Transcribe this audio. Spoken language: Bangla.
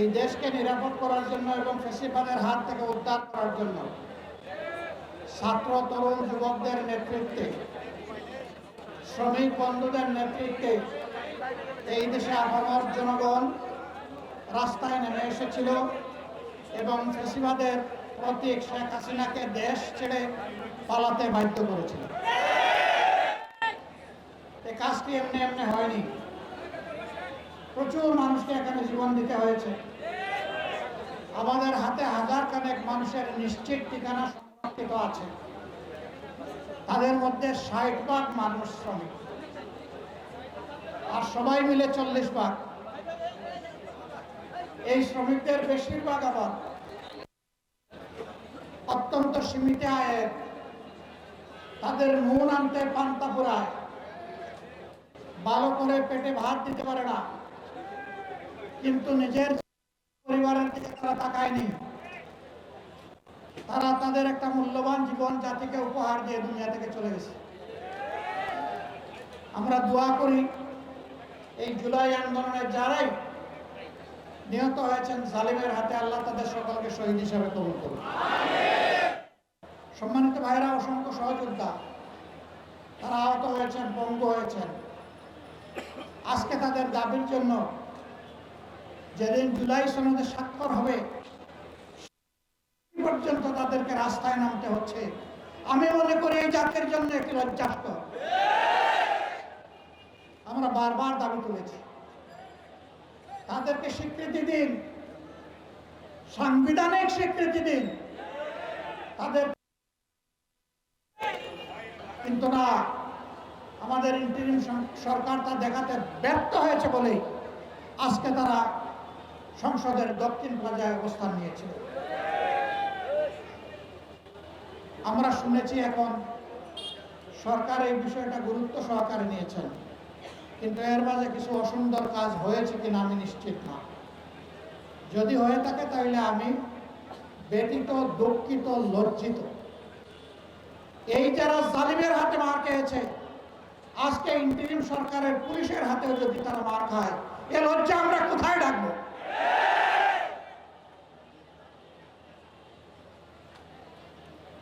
এই দেশকে নিরাপদ করার জন্য এবং ফেসিবাদের হাত থেকে উদ্ধার করার জন্য ছাত্র, তরুণ, যুবকদের নেতৃত্বে, শ্রমিক বন্ধুদের নেতৃত্বে এই দেশে আপামর জনগণ রাস্তায় নেমে এসেছিল এবং ফেসিবাদের প্রতীক শেখ হাসিনাকে দেশ ছেড়ে পালাতে বাধ্য করেছিল। এই কাজটি এমনি এমনি হয়নি। প্রচুর মানুষকে এখানে জীবন দিতে হয়েছে। আমাদের হাতে হাজার খানেক মানুষের নিশ্চিত ঠিকানা সংরক্ষিত আছে। তাদের মধ্যে ষাট ভাগ মানুষ শ্রমিক। আর সবাই মিলে চল্লিশ ভাগ। এই শ্রমিকদের বেশিরভাগ আবার অত্যন্ত সীমিত আয়ের। তাদের মন আনতে পান্তা ফুরায় ভালো করে পেটে ভাত দিতে পারে না। কিন্তু নিজের পরিবারের দিকে তারা তাকায়নি। তারা তাদের একটা মূল্যবান জীবন জাতিকে উপহার দিয়ে দুনিয়া থেকে চলে গেছে। আমরা দোয়া করি, এই জুলাই আন্দোলনের যারাই নিহত হয়েছেন জালিমের হাতে আল্লাহ তাদের সকলকে শহীদ হিসাবে কবুল করুন। সম্মানিত ভাইরা, অসংখ্য সহযোদ্ধা, তারা আহত হয়েছেন পঙ্গু হয়েছেন। আজকে তাদের দাবির জন্য যেদিন জুলাই সনদে স্বাক্ষর হবে পর্যন্ত তাদেরকে রাস্তায় নামতে হচ্ছে। আমি মনে করি এই জাতির জন্য একটি লজ্জাস্কর আমরা বারবার দাবি তুলেছি। তাদেরকে স্বীকৃতি দিন। সাংবিধানিক স্বীকৃতি দিন। তাদের কিন্তু না, আমাদের ইন্টারিম সরকার তা দেখাতে ব্যর্থ হয়েছে বলেই আজকে তারা সংসদের দক্ষিণ প্লাজায় অবস্থান নিয়েছিল আমরা শুনেছি এখন সরকার এই বিষয়টা গুরুত্ব সহকারে নিয়েছেন। কিন্তু এর মাঝে কিছু অসুন্দর কাজ হয়েছে কিনা আমি নিশ্চিত না। যদি হয়ে থাকে তাহলে আমি ব্যতীত দুঃখিত, লজ্জিত। এই যারা জালিমের হাতে মার খেয়েছে, আজকে ইন্টারিম সরকারের পুলিশের হাতেও যদি তারা মার খায়, এ লজ্জা আমরা কোথায় ডাকবো